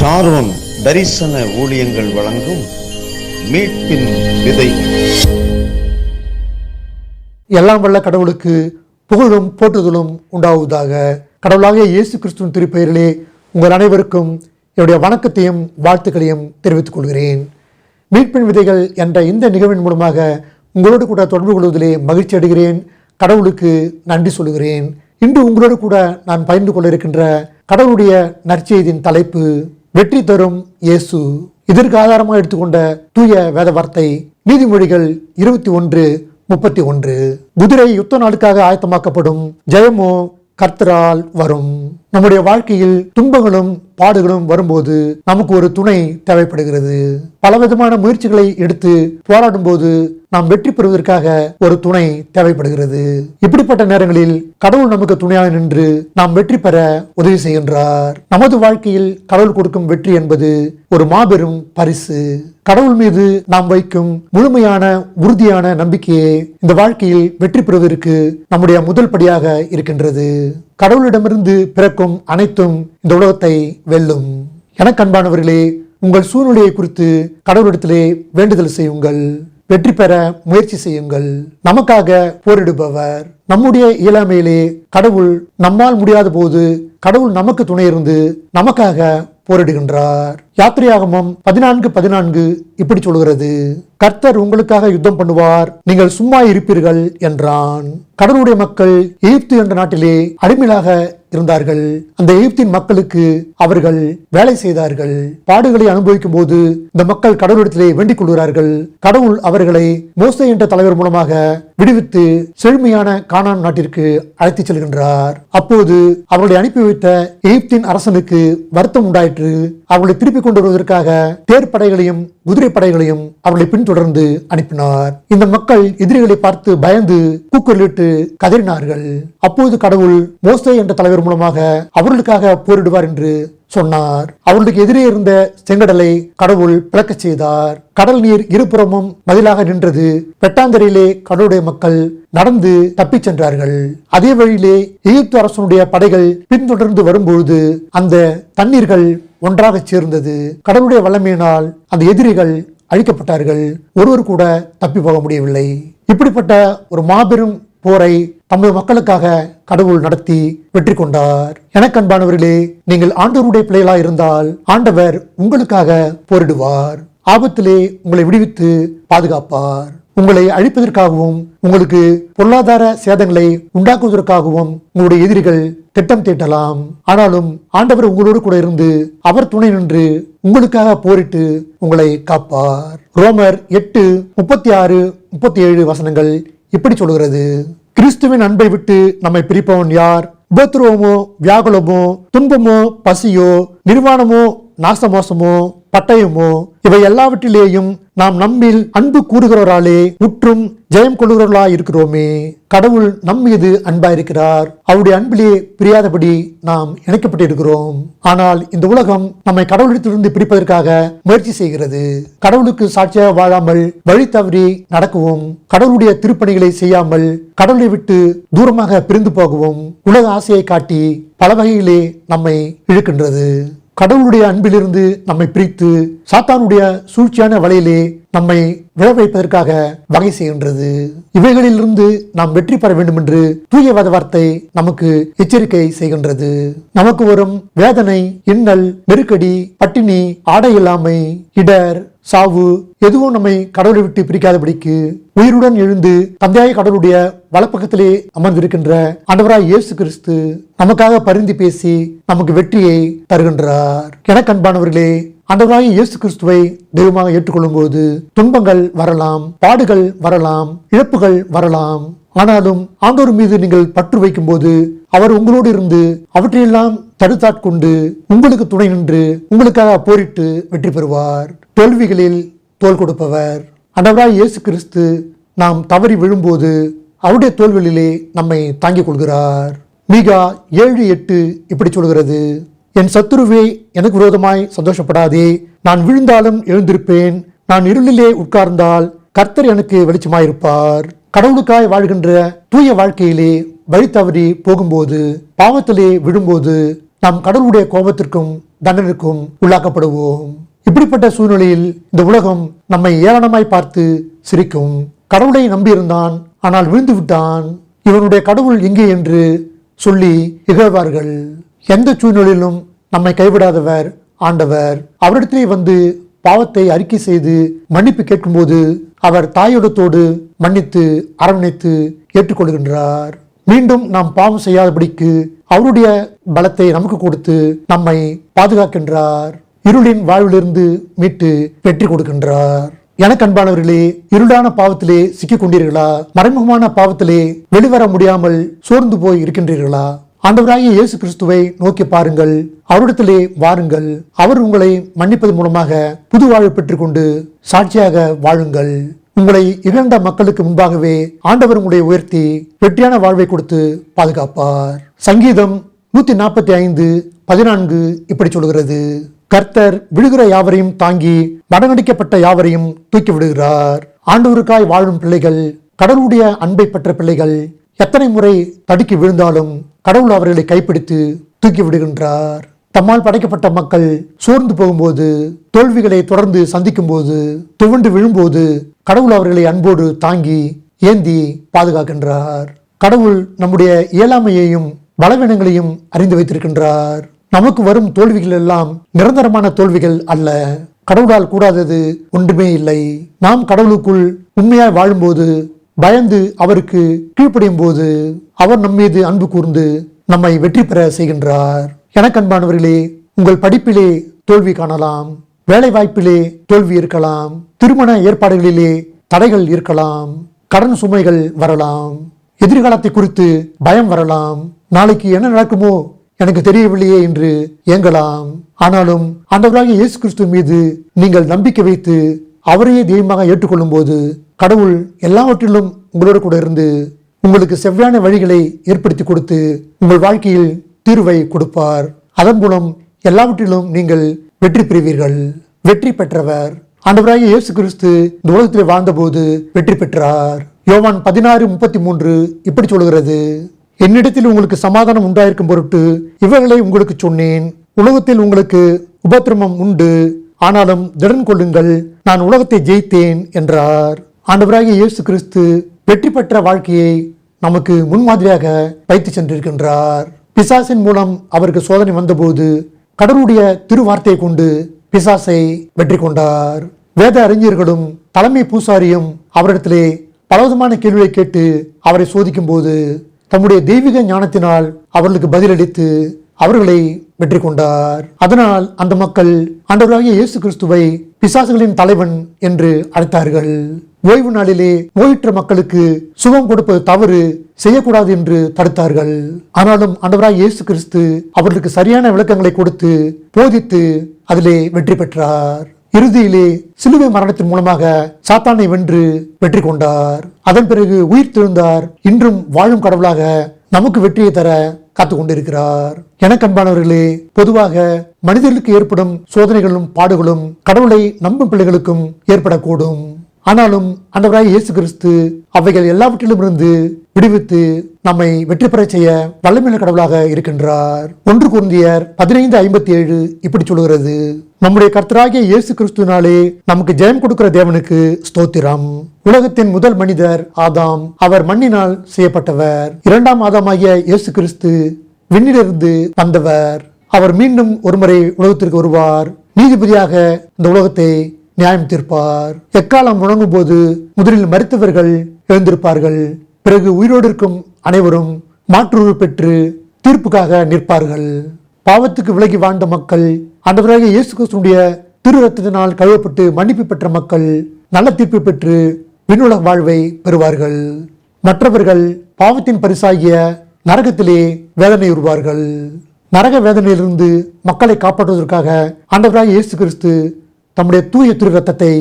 Sharon தரிசன ஊழியங்கள் வழங்கும் மீட்பின் விதை. எல்லாம் வல்ல கடவுளுக்கு புகழும் போற்றுதலும் உண்டாவதாக. கடவுளாகிய இயேசு கிறிஸ்துவின் திருப்பெயரிலே உங்கள் அனைவருக்கும் என்னுடைய வணக்கத்தையும் வாழ்த்துக்களையும் தெரிவித்துக் கொள்கிறேன். மீட்பின் விதைகள் என்ற இந்த நிகழ்வின் மூலமாக உங்களோடு கூட தொடர்பு கொள்வதிலே மகிழ்ச்சி அடைகிறேன். கடவுளுக்கு நன்றி சொல்கிறேன் இன்று உங்களோடு கூட நான் பகிர்ந்து கொள்ள இருக்கின்ற கடவுளுடைய நற்செய்தியின் தலைப்பு வெற்றி தரும் இயேசு இதற்கு ஆதாரமாக எடுத்துக்கொண்ட தூய வேத வார்த்தை நீதிமொழிகள் இருபத்தி ஒன்று முப்பத்தி ஒன்று. குதிரை யுத்த நாளுக்காக ஆயத்தமாக்கப்படும் ஜெயமோ கர்த்தரால் வரும். நம்முடைய வாழ்க்கையில் துன்பங்களும் பாடுகளும் வரும்போது நமக்கு ஒரு துணை தேவைப்படுகிறது. பலவிதமான முயற்சிகளை எடுத்து போராடும் போது நாம் வெற்றி பெறுவதற்காக ஒரு துணை தேவைப்படுகிறது. இப்படிப்பட்ட நேரங்களில் கடவுள் நமக்கு துணையாக நின்று நாம் வெற்றி பெற உதவி செய்கின்றார். நமது வாழ்க்கையில் கடவுள் கொடுக்கும் வெற்றி என்பது ஒரு மாபெரும் பரிசு. கடவுள் மீது நாம் வைக்கும் முழுமையான உறுதியான நம்பிக்கையே இந்த வாழ்க்கையில் வெற்றி பெறுவதற்கு நம்முடைய முதல் படியாக இருக்கின்றது. கடவுளிடமிருந்து பிறக்கும் அனைத்தும் இந்த உலகத்தை வெல்லும். எனக்கு அன்பானவர்களே உங்கள் சூழ்நிலையை குறித்து கடவுளிடத்திலே வேண்டுதல் செய்யுங்கள். வெற்றி பெற முயற்சி செய்யுங்கள். நமக்காக போரிடுபவர். நம்முடைய இயலாமையிலே கடவுள் நம்மால் முடியாத போது கடவுள் நமக்கு துணை இருந்து நமக்காக போரிடுகின்றார். யாத்திரையாகமம் பதினான்கு பதினான்கு இப்படி சொல்கிறது. கர்த்தர் உங்களுக்காக யுத்தம் பண்ணுவார். நீங்கள் சும்மா இருப்பீர்கள் என்றான். கடவுளுடைய மக்கள் எகிப்து என்ற நாட்டிலே அடிமையாக இருந்தார்கள். அந்த எகிப்தின் மக்களுக்கு அவர்கள் வேலை செய்தார்கள். பாடுகளை அனுபவிக்கும் போது இந்த மக்கள் கடவுளிடத்திலே வேண்டிக் கொள்கிறார்கள். கடவுள் அவர்களை மோசை என்ற தலைவர் மூலமாக விடுவித்து செழுமையான கானான் நாட்டிற்கு அழைத்துச் செல்கின்றார். அப்போது அவர்களை அனுப்பி வைத்த எகிப்தின் அரசனுக்கு வருத்தம் உண்டாயிற்று. அவர்களை திருப்பிக் கொண்டு வருவதற்காக தேர்ப்படைகளையும் குதிரை படைகளையும் அவர்களை பின்தொடர்ந்து அனுப்பினார். இந்த மக்கள் எதிரிகளை பார்த்து பயந்து கூக்குரலிட்டு கதறினார்கள். அப்போது கடவுள் மோசே என்ற தலைவர் மூலமாக அவர்களுக்காக போரிடுவார் என்று சொன்னார். அவளுக்கு எதிரே இருந்த செங்கடலை கடவுள் பிளக்கச் செய்தார். கடல் நீர் இருபுறமும் மதிலாக நின்றது. வெட்டாந்தரையிலே கடவுளுடைய மக்கள் நடந்து தப்பிச் சென்றார்கள். அதே வழியிலே எகிப்து அரசனுடைய படைகள் பின்தொடர்ந்து வரும்பொழுது அந்த தண்ணீர்கள் ஒன்றாக சேர்ந்தது. கடவுளுடைய வல்லமையினால் அந்த எதிரிகள் அழிக்கப்பட்டார்கள். ஒருவர் கூட தப்பி போக முடியவில்லை. இப்படிப்பட்ட ஒரு மாபெரும் போரை தமது மக்களுக்காக கடவுள் நடத்தி வெற்றி கொண்டார். எனக்கு அன்பானவர்களே நீங்கள் ஆண்டவருடைய பிள்ளைகளா இருந்தால் ஆண்டவர் உங்களுக்காக போரிடுவார். ஆபத்திலே உங்களை விடுவித்து பாதுகாப்பார். உங்களை அழிப்பதற்காகவும் உங்களுக்கு பொருளாதார சேதங்களை உண்டாக்குவதற்காகவும் உங்களுடைய எதிரிகள் திட்டம் தீட்டலாம். ஆனாலும் ஆண்டவர் உங்களோடு கூட இருந்து அவர் துணை நின்று உங்களுக்காக போரிட்டு உங்களை காப்பார். ரோமர் எட்டு முப்பத்தி ஆறு முப்பத்தி ஏழு வசனங்கள் இப்படி சொல்கிறது கிறிஸ்துவின் அன்பை விட்டு நம்மை பிரிப்பவன் யார்? உபத்ரவமோ வியாகுலமோ துன்பமோ பசியோ நிர்வாணமோ நாசமோசமோ பட்டயமோ? இவை எல்லாவற்றிலேயும் நாம் நம்மில் அன்பு கூறுகிறவராலே முற்றும் ஜெயம் கொள்ளுகிறவர்களா இருக்கிறோமே கடவுள் நம் மீது அன்பாயிருக்கிறார். அவருடைய அன்பிலே பிரியாதபடி நாம் இணைக்கப்பட்டிருக்கிறோம். ஆனால் இந்த உலகம் நம்மை கடவுளிடத்திலிருந்து பிரிப்பதற்காக முயற்சி செய்கிறது. கடவுளுக்கு சாட்சியாக வாழாமல் வழி தவறி நடக்கவும் கடவுளுடைய திருப்பணிகளை செய்யாமல் கடவுளை விட்டு தூரமாக பிரிந்து போகவும் உலக ஆசையை காட்டி பல வகையிலே நம்மை இழுக்கின்றது. கடவுளுடைய அன்பிலிருந்து நம்மை பிரித்து சாத்தானுடைய சூழ்ச்சியான வலையிலே நம்மை விழ வைப்பதற்காக வகை செய்கின்றது. இவைகளிலிருந்து நாம் வெற்றி பெற வேண்டும் என்று தூய வத வார்த்தை நமக்கு எச்சரிக்கை செய்கின்றது. நமக்கு வரும் வேதனை இன்னல் நெருக்கடி பட்டினி ஆடை இல்லாமை இடர் சாவு எதுவும் நம்மை கடவுளை விட்டு பிரிக்காதபடிக்கு உயிருடன் எழுந்து தந்தையாய கடவுளுடைய வலப்பக்கத்திலே அமர்ந்திருக்கின்ற ஆண்டவராய் இயேசு கிறிஸ்து நமக்காக பரிந்து பேசி நமக்கு வெற்றியை தருகின்றார். எனக்கு அன்பானவர்களே ஆண்டவராய் இயேசு கிறிஸ்துவை தெய்வமாக ஏற்றுக்கொள்ளும் போது துன்பங்கள் வரலாம் பாடுகள் வரலாம் இழப்புகள் வரலாம். ஆனாலும் ஆண்டோர் மீது நீங்கள் பற்று வைக்கும் போது அவர் உங்களோடு இருந்து அவற்றையெல்லாம் தடுத்தாட்கொண்டு உங்களுக்கு துணை நின்று உங்களுக்காக போரிட்டு வெற்றி பெறுவார். தோல்விகளில் தோல் கொடுப்பவர். ஆண்டவராய் இயேசு கிறிஸ்து நாம் தவறி விழும்போது அவருடைய தோல்விகளிலே நம்மை தாங்கிக் கொள்கிறார். மீகா ஏழு எட்டு இப்படி சொல்கிறது என் சத்துருவே எனக்கு விரோதமாய் சந்தோஷப்படாதே. நான் விழுந்தாலும் எழுந்திருப்பேன். நான் இருளிலே உட்கார்ந்தால் கர்த்தர் எனக்கு வெளிச்சமாயிருப்பார். கடவுளுக்காய் வாழ்கின்ற தூய வாழ்க்கையிலே வழி தவறி போகும்போது பாவத்திலே விழும்போது நாம் கடவுளுடைய கோபத்திற்கும் தண்டனைக்கும் உள்ளாக்கப்படுவோம். இப்படிப்பட்ட சூழ்நிலையில் இந்த உலகம் நம்மை ஏளனமாய் பார்த்து சிரிக்கும் கடவுளை நம்பியிருந்தான் ஆனால் விழுந்து விட்டான் இவனுடைய கடவுள் எங்கே என்று சொல்லி இகழ்வார்கள். எந்த சூழ்நிலையிலும் நம்மை கைவிடாதவர் ஆண்டவர். அவரிடத்திலே வந்து பாவத்தை அறிக்கை செய்து மன்னிப்பு கேட்கும்போது அவர் தாயுடத்தோடு மன்னித்து அரவணைத்து ஏற்றுக்கொள்கின்றார். மீண்டும் நாம் பாவம் செய்யாதபடிக்கு அவருடைய பலத்தை நமக்கு கொடுத்து நம்மை பாதுகாக்கின்றார். இருளின் வாழ்விலிருந்து மீட்டு வெற்றி கொடுக்கின்றார். எனக்கு அன்பானவர்களே இருளான பாவத்திலே சிக்கிக் கொண்டீர்களா மறைமுகமான பாவத்திலே வெளிவர முடியாமல் சோர்ந்து போய் இருக்கின்றீர்களா? ஆண்டவராகிய இயேசு கிறிஸ்துவை நோக்கி பாருங்கள் அவரிடத்திலே வாருங்கள். அவர் உங்களை மன்னிப்பது மூலமாக புது வாழ்வு பெற்றுக்கொண்டு சாட்சியாக வாழுங்கள். உங்களை இகழ்ந்த மக்களுக்கு முன்பாகவே ஆண்டவர் உங்களை உயர்த்தி வெற்றியான வாழ்வை கொடுத்து பாதுகாப்பார். சங்கீதம் நூத்தி நாற்பத்தி ஐந்து பதினான்கு இப்படி சொல்கிறது. கர்த்தர் விழுகிற யாவரையும் தாங்கி மடங்கடிக்கப்பட்ட யாவரையும் தூக்கி விடுகிறார். ஆண்டவருக்காய் வாழும் பிள்ளைகள் கடவுளுடைய அன்பை பெற்ற பிள்ளைகள் எத்தனை முறை தடுக்கி விழுந்தாலும் கடவுள் அவர்களை கைப்பிடித்து தூக்கி விடுகின்றார். தம்மால் படைக்கப்பட்ட மக்கள் சோர்ந்து போகும்போது தோல்விகளை தொடர்ந்து சந்திக்கும் போது துவண்டு விழும்போது கடவுள் அவர்களை அன்போடு தாங்கி ஏந்தி பாதுகாக்கின்றார். கடவுள் நம்முடைய இயலாமையையும் பலவீனங்களையும் அறிந்து வைத்திருக்கின்றார். நமக்கு வரும் தோல்விகள் எல்லாம் நிரந்தரமான தோல்விகள் அல்ல. கடவுளால் கூடாதது ஒன்றுமே இல்லை. நாம் கடவுளுக்குள் உண்மையாய் வாழும்போது பயந்து அவருக்கு கீழ்ப்படியும் போது அவர் நம்மீது அன்பு கூர்ந்து நம்மை வெற்றி பெற செய்கின்றார். எனக்கு அன்பானவர்களே உங்கள் படிப்பிலே தோல்வி காணலாம். வேலை வாய்ப்பிலே தோல்வி இருக்கலாம். திருமண ஏற்பாடுகளிலே தடைகள் இருக்கலாம். கடன் சுமைகள் வரலாம். எதிர்காலத்தை குறித்து பயம் வரலாம். நாளைக்கு என்ன நடக்குமோ எனக்கு தெரியவில்லையே என்று ஏங்கலாம். ஆனாலும் ஆண்டவராகிய இயேசு கிறிஸ்து மீது நீங்கள் நம்பிக்கை வைத்து அவரையே தெய்வமாக ஏற்றுக்கொள்ளும் போது கடவுள் எல்லாவற்றிலும் உங்களோடு கூட இருந்து உங்களுக்கு செவ்வான வழிகளை ஏற்படுத்தி கொடுத்து உங்கள் வாழ்க்கையில் தீர்வை கொடுப்பார். அதன் மூலம் எல்லாவற்றிலும் நீங்கள் வெற்றி பெறுவீர்கள். வெற்றி பெற்றவர் ஆண்டவராகிய இயேசு கிறிஸ்து இந்த உலகத்திலே வாழ்ந்தபோது வெற்றி பெற்றார். யோவான் பதினாறு முப்பத்தி மூன்று இப்படி சொல்கிறது என்னிடத்தில் உங்களுக்கு சமாதானம் உண்டாயிருக்கும் பொருட்டு இவர்களை உங்களுக்கு சொன்னேன். உலகத்தில் உங்களுக்கு உபத்திரமம் உண்டு. ஆனாலும் திடன் கொள்ளுங்கள் நான் உலகத்தை ஜெயித்தேன் என்றார். ஆண்டவராகிய இயேசு கிறிஸ்து வெற்றி பெற்ற வாழ்க்கையை நமக்கு முன்மாதிரியாக வைத்து சென்றிருக்கின்றார். பிசாசின் மூலம் அவருக்கு சோதனை வந்தபோது கடவுளுடைய திருவார்த்தையை கொண்டு பிசாசை வெற்றி கொண்டார். வேத அறிஞர்களும் தலைமை பூசாரியும் அவரிடத்திலே பலவிதமான கேள்வியை கேட்டு அவரை சோதிக்கும் போது தம்முடைய தெய்வீக ஞானத்தினால் அவர்களுக்கு பதிலளித்து அவர்களை வெற்றி கொண்டார் அதனால் அந்த மக்கள் ஆண்டவராகிய இயேசு கிறிஸ்துவை பிசாசுகளின் தலைவன் என்று அழைத்தார்கள். ஓய்வு நாளிலே நோயுற்ற மக்களுக்கு சுகம் கொடுப்பது தவறு செய்யக்கூடாது என்று தடுத்தார்கள். ஆனாலும் ஆண்டவராகிய இயேசு கிறிஸ்து அவர்களுக்கு சரியான விளக்கங்களை கொடுத்து போதித்து அதிலே வெற்றி பெற்றார். இறுதியிலே சிலுவை மரணத்தின் மூலமாக சாத்தானை வென்று வெற்றி கொண்டார். அதன் பிறகு உயிர் திழந்தார். இன்றும் வாழும் கடவுளாக நமக்கு வெற்றியை தர காத்து கொண்டிருக்கிறார். எனக்கு அன்பானவர்களே பொதுவாக மனிதர்களுக்கு ஏற்படும் சோதனைகளும் பாடுகளும் கடவுளை நம்பும் பிள்ளைகளுக்கும் ஏற்படக்கூடும். ஆனாலும் அந்தவராய் இயேசு கிறிஸ்து அவைகள் எல்லாவற்றிலும் இருந்து விடுவித்து நம்மை வெற்றி பெறச் செய்ய வல்லமையுள்ள கடவுளாக இருக்கின்றார். ஒன்று குருந்தியர் பதினைந்து ஐம்பத்தி ஏழு இப்படி சொல்கிறது நம்முடைய கர்த்தராகிய இயேசு கிறிஸ்துனாலே நமக்கு ஜெயம் கொடுக்கிற தேவனுக்கு ஸ்தோத்திரம். உலகத்தின் முதல் மனிதர் ஆதாம். அவர் மண்ணினால் செய்யப்பட்டவர். இரண்டாம் ஆதாமாகிய இயேசு கிறிஸ்து விண்ணிலிருந்து வந்தவர். அவர் மீண்டும் ஒருமுறை உலகத்திற்கு வருவார். நீதிபதியாக இந்த உலகத்தை நியாயம் தீர்ப்பார் எக்காலம் முழங்கும் போது முதலில் மருத்துவர்கள் எழுந்திருப்பார்கள். பிறகு உயிரோடு இருக்கும் அனைவரும் மாற்றுரு பெற்று தீர்ப்புக்காக நிற்பார்கள். பாவத்துக்கு விலகி வாழ்ந்த மக்கள் ஆண்டவராகிய இயேசு கிறிஸ்துடைய திரு ரத்தத்தினால் கழுவப்பட்டு மன்னிப்பு பெற்ற மக்கள் நல்ல தீர்ப்பு பெற்று விண்ணுலக வாழ்வை பெறுவார்கள். மற்றவர்கள் பாவத்தின் பரிசாகிய நரகத்திலே வேதனை உருவார்கள். நரக வேதனையிலிருந்து மக்களை காப்பாற்றுவதற்காக ஆண்டவராகிய இயேசு கிறிஸ்து தம்முடைய தூய திரு ரத்தத்தை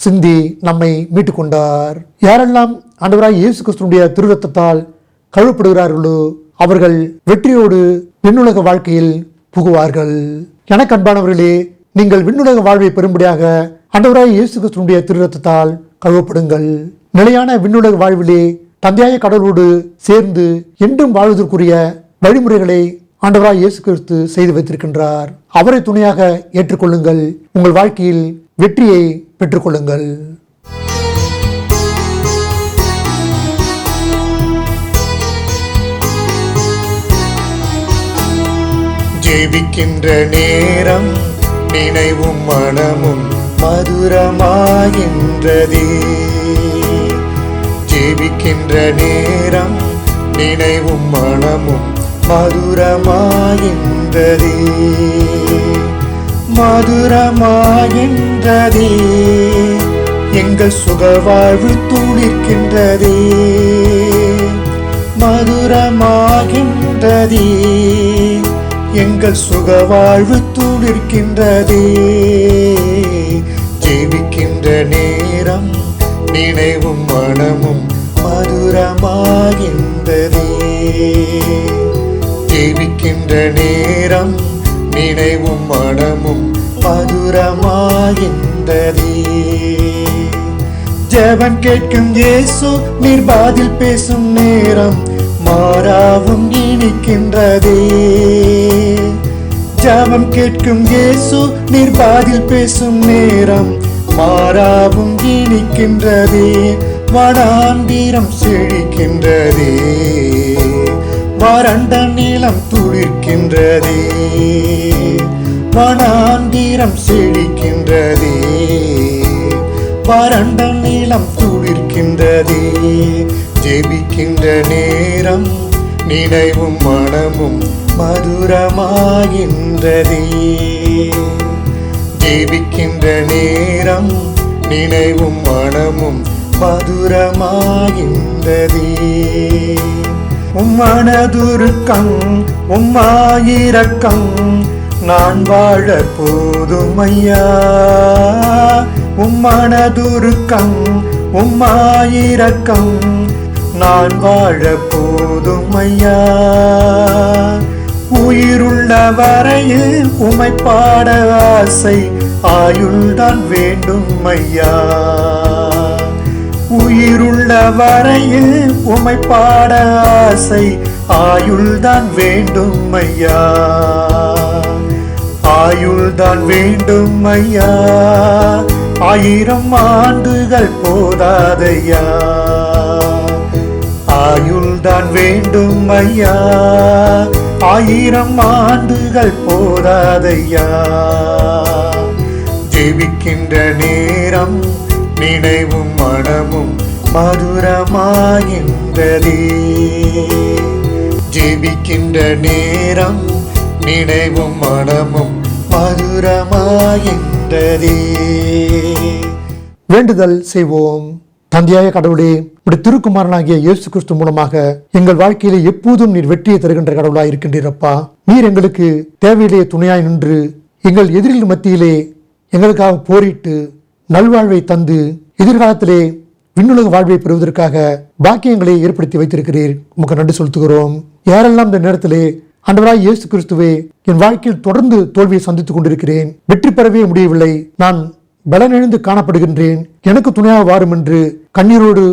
சிந்தி நம்மை மீட்டுக்கொண்டார். யாரெல்லாம் ஆண்டவராகிய இயேசு கிறிஸ்துடைய திருரத்தத்தால் கழுவப்படுகிறார்களோ அவர்கள் வெற்றியோடு விண்ணுலக வாழ்க்கையில் புகுவார்கள். எனக்கு அன்பானவர்களே நீங்கள் விண்ணுலக வாழ்வை பெறும்படியாக ஆண்டவராகிய இயேசு கிறிஸ்துடைய திருரத்தத்தால் கழுவப்படுங்கள். நிலையான விண்ணுலக வாழ்விலே தந்தையாய கடவுளோடு சேர்ந்து என்றும் வாழ்வதற்குரிய வழிமுறைகளை ஆண்டவராய் இயேசு கிறிஸ்து செய்து வைத்திருக்கின்றார். அவரை துணையாக ஏற்றுக்கொள்ளுங்கள். உங்கள் வாழ்க்கையில் வெற்றியை பெற்றுக்கொள்ளுங்கள். ஜெபிக்கின்ற நேரம் நினைவும் மனமும் மதுரமாகின்றதே. ஜெபிக்கின்ற நேரம் நினைவும் மனமும் மதுரமாகின்றதே. மதுரமாகின்றதே. எங்கள் சுகவாழ்வு துளிர்க்கின்றதே மதுரமாகின்றதே. எங்கள் சுக வாழ்வு துளிர்க்கின்றதே ஜெபிக்கின்ற நேரம் நினைவும் மனமும் மதுரமாகின்றதே. ஜெபிக்கின்ற நேரம் நினைவும் மனமும் மதுரமாகின்றதே. ஜெபம் கேட்கும் இயேசு நீர் பாதில் பேசும் நேரம் மாறாவும் இனிக்கின்றதே ஜபம் கேட்கும் இயேசு நீர் பாதில் பேசும் நேரம் மாறாவும் இனிக்கின்றதே வடாந்தீரம் செழிக்கின்றதே. வறண்ட நீளம் துளிர்க்கின்றதே. வனாந்திரம் செழிக்கின்றதே. வறண்ட நீளம் துளிர்க்கின்றதே. ஜெபிக்கின்ற நேரம் நினைவும் மனமும் மதுரமாகின்றதே. ஜெபிக்கின்ற நேரம் நினைவும் மனமும் மதுரமாகின்றதே. உம்மனதுருக்கம் உம்மாயிரக்கம் நான் வாழ போதுமையா? உம்மனதுருக்கம் உம்மாயிரக்கம் நான் வாழ போதுமையா? உயிருள்ள வரையில் உமை பாட ஆசை ஆயுள்தான் வேண்டும் ஐயா உயிருள்ள வரையில் உமை பாட ஆசை ஆயுள்தான் வேண்டும் ஐயா ஆயுள்தான் வேண்டும் ஐயா ஆயிரம் ஆண்டுகள் போதாதையா? தான் வேண்டும் ஐயா. ஆயிரம் ஆண்டுகள் போதாதையா. ஜெபிக்கின்ற நேரம் நினைவும் மனமும் மதுரமாகின்றதே. ஜெபிக்கின்ற நேரம் நினைவும் மனமும் மதுரமாகின்றதே. வேண்டுதல் செய்வோம். தந்தையாய கடவுளே உடைய திருக்குமாரனாகிய இயேசு கிறிஸ்து மூலமாக எங்கள் வாழ்க்கையிலே எப்போதும் நீர் வெற்றியை தருகின்ற கடவுளாய் இருக்கின்றீரப்பா. நீர் எங்களுக்கு தேவையிலே துணையாய் நின்று எங்கள் எதிரில் மத்தியிலே எங்களுக்காக போரிட்டு நல்வாழ்வை தந்து எதிர்காலத்திலே விண்ணுலக வாழ்வை பெறுவதற்காக பாக்கியங்களை ஏற்படுத்தி வைத்திருக்கிறீர். உமக்கு நன்றி செலுத்துகிறோம். யாரெல்லாம் இந்த நேரத்திலே அன்றவராய் இயேசு கிறிஸ்துவே என் வாழ்க்கையில் தொடர்ந்து தோல்வியை சந்தித்துக் கொண்டிருக்கிறேன். வெற்றி பெறவே முடியவில்லை. நான் பலனிழந்து காணப்படுகின்றேன். எனக்கு துணையாக வாரும் என்று கண்ணீரோடு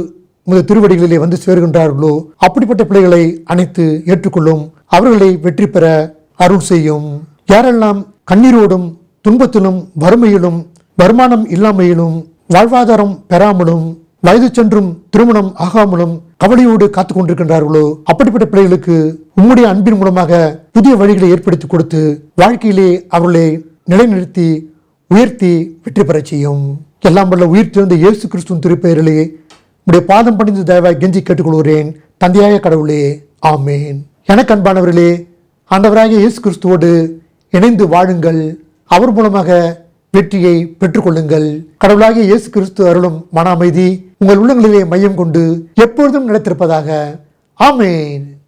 உமது திருவடிகளிலே வந்து சேர்கின்றார்களோ அப்படிப்பட்ட பிள்ளைகளை அனைத்து ஏற்றுக்கொள்ளும். அவர்களை வெற்றி பெற அருள் செய்யும். யாரெல்லாம் கண்ணீரோடும் துன்பத்திலும் வறுமையிலும் வருமானம் இல்லாமையிலும் வாழ்வாதாரம் பெறாமலும் வயது சென்றும் திருமணம் ஆகாமலும் கவலையோடு காத்துக் கொண்டிருக்கின்றார்களோ அப்படிப்பட்ட பிள்ளைகளுக்கு உம்முடைய அன்பின் மூலமாக புதிய வழிகளை ஏற்படுத்தி கொடுத்து வாழ்க்கையிலே அவர்களை நிலைநிறுத்தி உயர்த்தி வெற்றி பெறச் செய்யும். எல்லாம் வல்ல உயிர் திறந்த இயேசு கிறிஸ்துவின் திருப்பெயரிலே உடைய பாதம் பணிந்து தயவாய் கெஞ்சி கேட்டுக்கொள்கிறேன். தந்தையாய கடவுளே ஆமேன். எனக்கு அன்பானவர்களே ஆண்டவராக இயேசு கிறிஸ்துவோடு இணைந்து வாழுங்கள். அவர் மூலமாக வெற்றியை பெற்றுக்கொள்ளுங்கள். கடவுளாகிய இயேசு கிறிஸ்து அருளும் மன அமைதி உங்கள் உள்ளங்களிலே மையம் கொண்டு எப்பொழுதும் நிலைத்திருப்பதாக. ஆமேன்.